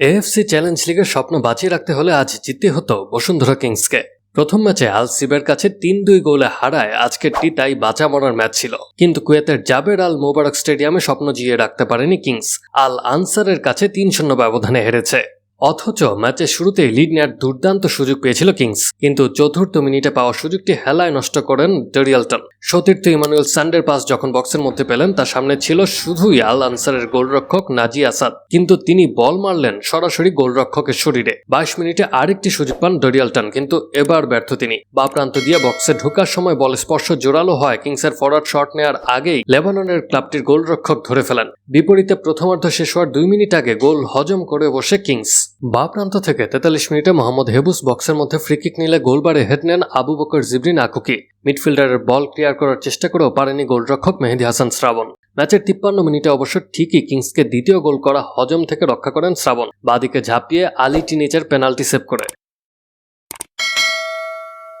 AFC challenge লিগের স্বপ্ন বাঁচিয়ে রাখতে হলে আজ জিততে হতো বসুন্ধরা কিংসকে। প্রথম ম্যাচে আল সিবের কাছে তিন দুই গোলে হারায় আজকের টি তাই বাঁচা মরার ম্যাচ ছিল। কিন্তু কুয়েতের জাবের আল মোবারক স্টেডিয়ামে স্বপ্ন জিয়ে রাখতে পারেনি কিংস। আল আনসারের কাছে তিন শূন্য ব্যবধানে হেরেছে। অথচ ম্যাচের শুরুতেই লিড নেয়ার দুর্দান্ত সুযোগ পেয়েছিল কিংস। কিন্তু চতুর্থ মিনিটে পাওয়া সুযোগটি হেলায় নষ্ট করেন ডেরিয়ালটন সতীর্থ ইমানুয়েল সান্ডের পাস যখন বক্সের মধ্যে পেলেন, তার সামনে ছিল শুধুই আল আনসারের গোলরক্ষক নাজি আসাদ। কিন্তু তিনি বল মারলেন সরাসরি গোলরক্ষকের শরীরে। বাইশ মিনিটে আরেকটি সুযোগ পান ডেরিয়ালটন কিন্তু এবার ব্যর্থ তিনি। বা প্রান্ত দিয়ে বক্সে ঢোকার সময় বল স্পর্শ জোরালো হয়, কিংসের ফরওয়ার্ড শট নেওয়ার আগেই লেবাননের ক্লাবটির গোলরক্ষক ধরে ফেলেন। বিপরীতে প্রথমার্ধ শেষ হওয়ার দুই মিনিট আগে গোল হজম করে বসে কিংস। বা প্রান্ত থেকে তেতাল্লিশ মিনিটে মোহাম্মদ হেবুস বক্সের মধ্যে ফ্রিকিক নিলে গোলবারে হেড নেন আবু বকর জিবরিন আকুকি। মিডফিল্ডারের বল ক্লিয়ার করার চেষ্টা করেও পারেনি গোলরক্ষক মেহেদি হাসান শ্রাবণ। ম্যাচের তিপ্পান্ন মিনিটে অবশ্য ঠিকই কিংসকে দ্বিতীয় গোল করা হজম থেকে রক্ষা করেন শ্রাবণ। বাদিকে ঝাঁপিয়ে আলি টিনিচের পেনাল্টি সেভ করে।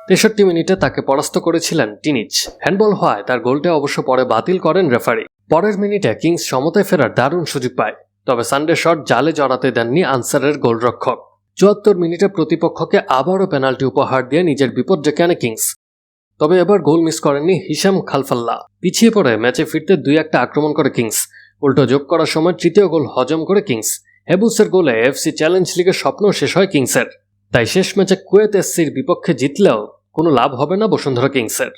তেষট্টি মিনিটে তাকে পরাস্ত করেছিলেন টিনিচ হ্যান্ডবল হওয়ায় তার গোলটা অবশ্য পরে বাতিল করেন রেফারি। পরের মিনিটে কিংস সমতায় ফেরার দারুণ সুযোগ পায়। তবে সানডে শট জালে জড়াতে দেননি আনসারের গোলরক্ষক। চুয়াত্তর মিনিটে প্রতিপক্ষকে আবারও পেনাল্টি উপহার দিয়ে নিজের বিপদ ডেকে আনে কিংস। তবে এবার গোল মিস করেননি হিসাম খালফাল্লা। পিছিয়ে পড়ে ম্যাচে ফিরতে দুই একটা আক্রমণ করে কিংস। উল্টো যোগ করার সময় তৃতীয় গোল হজম করে কিংস। হেবুসের গোলে এফসি চ্যালেঞ্জ লিগের স্বপ্ন শেষ হয় কিংসের। তাই শেষ ম্যাচে কুয়েত এসসির বিপক্ষে জিতলেও কোনো লাভ হবে না বসুন্ধরা কিংসের।